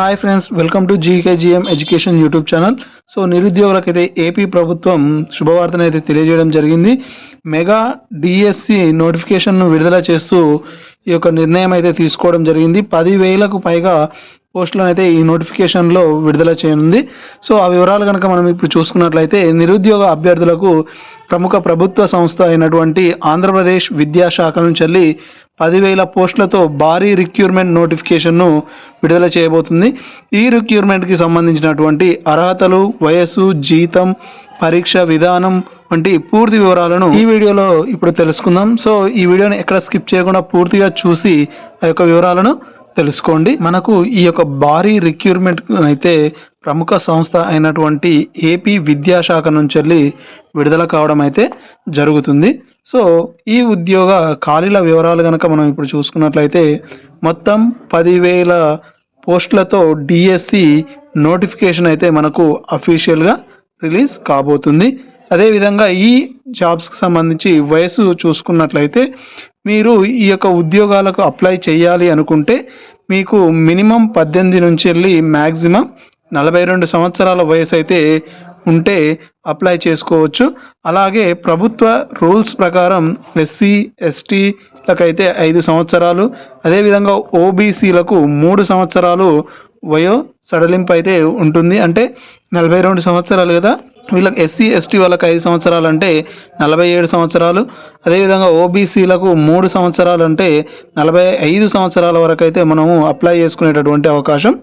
Hi friends welcome to GKGM education YouTube channel so నిరుద్యోగులకైతే AP ప్రభుత్వం శుభవార్తను అయితే తెలియజేయడం జరిగింది. మెగా డిఎస్సి నోటిఫికేషన్ను విడుదల చేస్తూ ఈ యొక్క నిర్ణయం అయితే తీసుకోవడం జరిగింది. పదివేలకు పైగా పోస్టులను అయితే ఈ నోటిఫికేషన్లో విడుదల చేయనుంది. సో ఆ వివరాలు కనుక మనం ఇప్పుడు చూసుకున్నట్లయితే నిరుద్యోగ అభ్యర్థులకు ప్రముఖ ప్రభుత్వ సంస్థ అయినటువంటి ఆంధ్రప్రదేశ్ విద్యాశాఖ నుంచి పదివేల పోస్టులతో భారీ రిక్రూట్మెంట్ నోటిఫికేషన్ను విడుదల చేయబోతుంది. ఈ రిక్యూర్మెంట్కి సంబంధించినటువంటి అర్హతలు వయస్సు జీతం పరీక్ష విధానం వంటి పూర్తి వివరాలను ఈ వీడియోలో ఇప్పుడు తెలుసుకుందాం. సో ఈ వీడియోని ఎక్కడ స్కిప్ చేయకుండా పూర్తిగా చూసి ఆ యొక్క వివరాలను తెలుసుకోండి. మనకు ఈ యొక్క భారీ రిక్రూట్మెంట్ అయితే ప్రముఖ సంస్థ అయినటువంటి ఏపీ విద్యాశాఖ నుంచి వెళ్ళి విడుదల కావడం అయితే జరుగుతుంది. సో ఈ ఉద్యోగ ఖాళీల వివరాలు కనుక మనం ఇప్పుడు చూసుకున్నట్లయితే మొత్తం పదివేల పోస్టులతో డిఎస్సి నోటిఫికేషన్ అయితే మనకు అఫీషియల్గా రిలీజ్ కాబోతుంది. అదేవిధంగా ఈ జాబ్స్కి సంబంధించి వయసు చూసుకున్నట్లయితే మీరు ఈ యొక్క ఉద్యోగాలకు అప్లై చేయాలి అనుకుంటే మీకు మినిమం పద్దెనిమిది నుంచి వెళ్ళి మ్యాక్సిమం నలభై రెండు సంవత్సరాల వయసు అయితే ఉంటే అప్లై చేసుకోవచ్చు. అలాగే ప్రభుత్వ రూల్స్ ప్రకారం ఎస్సీ ఎస్టీలకైతే ఐదు సంవత్సరాలు అదేవిధంగా ఓబీసీలకు మూడు సంవత్సరాలు వయో సడలింపు అయితే ఉంటుంది. అంటే నలభై రెండు సంవత్సరాలు కదా. వీళ్ళకి ఎస్సీ ఎస్టీ వాళ్ళకి ఐదు సంవత్సరాలు అంటే నలభై ఏడు సంవత్సరాలు. అదేవిధంగా ఓబీసీలకు మూడు సంవత్సరాలు అంటే నలభై ఐదు సంవత్సరాల వరకు అయితే మనము అప్లై చేసుకునేటటువంటి అవకాశం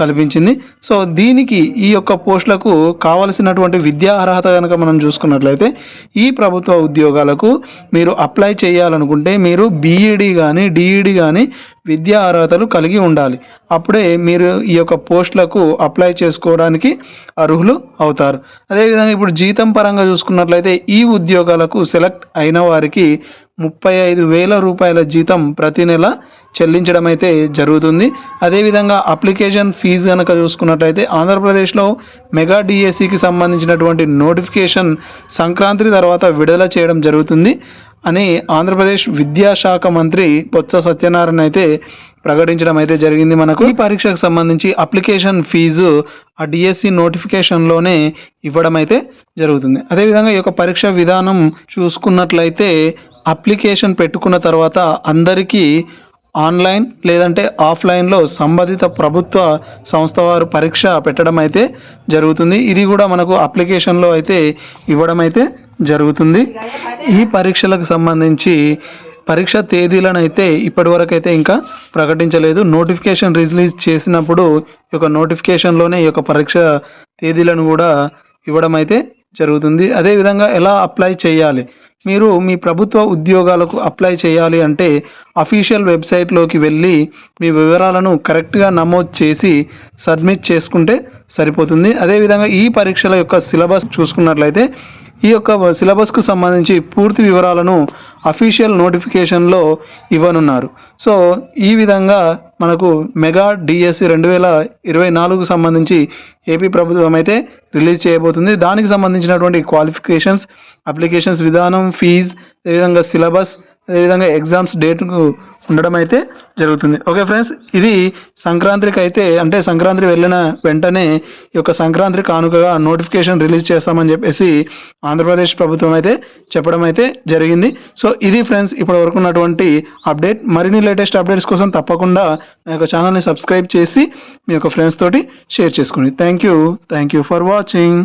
కల్పించింది. సో దీనికి ఈ యొక్క పోస్టులకు కావలసినటువంటి విద్యా అర్హత కనుక మనం చూసుకున్నట్లయితే ఈ ప్రభుత్వ ఉద్యోగాలకు మీరు అప్లై చేయాలనుకుంటే మీరు బీఈడి కానీ డిఈడి కానీ విద్యా అర్హతలు కలిగి ఉండాలి. అప్పుడే మీరు ఈ యొక్క పోస్టులకు అప్లై చేసుకోవడానికి అర్హులు అవుతారు. అదేవిధంగా ఇప్పుడు జీతం పరంగా చూసుకున్నట్లయితే ఈ ఉద్యోగాలకు సెలెక్ట్ అయిన వారికి ముప్పై ఐదు వేల రూపాయల జీతం ప్రతి నెల చెల్లించడం అయితే జరుగుతుంది. అదేవిధంగా అప్లికేషన్ ఫీజు కనుక చూసుకున్నట్లయితే ఆంధ్రప్రదేశ్లో మెగా డిఎస్సికి సంబంధించినటువంటి నోటిఫికేషన్ సంక్రాంతి తర్వాత విడుదల చేయడం జరుగుతుంది. అని ఆంధ్రప్రదేశ్ విద్యాశాఖ మంత్రి బొత్స సత్యనారాయణ అయితే ప్రకటించడం అయితే జరిగింది మనకు. ఈ పరీక్షకు సంబంధించి అప్లికేషన్ ఫీజు ఆ డిఎస్సి నోటిఫికేషన్లోనే ఇవ్వడం అయితే జరుగుతుంది. అదేవిధంగా ఈ యొక్క పరీక్ష విధానం చూసుకున్నట్లయితే అప్లికేషన్ పెట్టుకున్న తర్వాత అందరికీ ఆన్లైన్ లేదంటే ఆఫ్లైన్లో సంబంధిత ప్రభుత్వ సంస్థ వారు పరీక్ష పెట్టడం అయితే జరుగుతుంది. ఇది కూడా మనకు అప్లికేషన్లో అయితే ఇవ్వడం అయితే జరుగుతుంది. ఈ పరీక్షలకు సంబంధించి పరీక్ష తేదీలను అయితే ఇప్పటి వరకు అయితే ఇంకా ప్రకటించలేదు. నోటిఫికేషన్ రిలీజ్ చేసినప్పుడు ఈ యొక్క నోటిఫికేషన్లోనే ఈ యొక్క పరీక్ష తేదీలను కూడా ఇవ్వడం అయితే జరుగుతుంది అదేవిధంగా ఎలా అప్లై చేయాలి? మీరు మీ ప్రభుత్వ ఉద్యోగాలకు అప్లై చేయాలి అంటే అఫీషియల్ వెబ్సైట్లోకి వెళ్ళి మీ వివరాలను కరెక్ట్గా నమోదు చేసి సబ్మిట్ చేసుకుంటే సరిపోతుంది. అదేవిధంగా ఈ పరీక్షల యొక్క సిలబస్ చూసుకున్నట్లయితే ఈ యొక్క సిలబస్కు సంబంధించి పూర్తి వివరాలను అఫీషియల్ నోటిఫికేషన్లో ఇవ్వనున్నారు. సో ఈ విధంగా మనకు మెగా డిఎస్సి రెండు వేల ఇరవై నాలుగుకు సంబంధించి ఏపీ ప్రభుత్వం అయితే రిలీజ్ చేయబోతుంది. దానికి సంబంధించినటువంటి క్వాలిఫికేషన్స్ అప్లికేషన్స్ విధానం ఫీజ్ అదేవిధంగా సిలబస్ అదేవిధంగా ఎగ్జామ్స్ డేట్కు ఉండడం అయితే జరుగుతుంది. ఓకే ఫ్రెండ్స్ ఇది సంక్రాంతికి అయితే అంటే సంక్రాంతి వెళ్ళిన వెంటనే ఈ యొక్క సంక్రాంతి కానుకగా నోటిఫికేషన్ రిలీజ్ చేస్తామని చెప్పేసి ఆంధ్రప్రదేశ్ ప్రభుత్వం అయితే చెప్పడం అయితే జరిగింది. సో ఇది ఫ్రెండ్స్ ఇప్పటి వరకు ఉన్నటువంటి అప్డేట్ మరిన్ని లేటెస్ట్ అప్డేట్స్ కోసం తప్పకుండా నా యొక్క ఛానల్ని సబ్స్క్రైబ్ చేసి మీ యొక్క ఫ్రెండ్స్ తోటి షేర్ చేసుకోండి. Thank you thank you for watching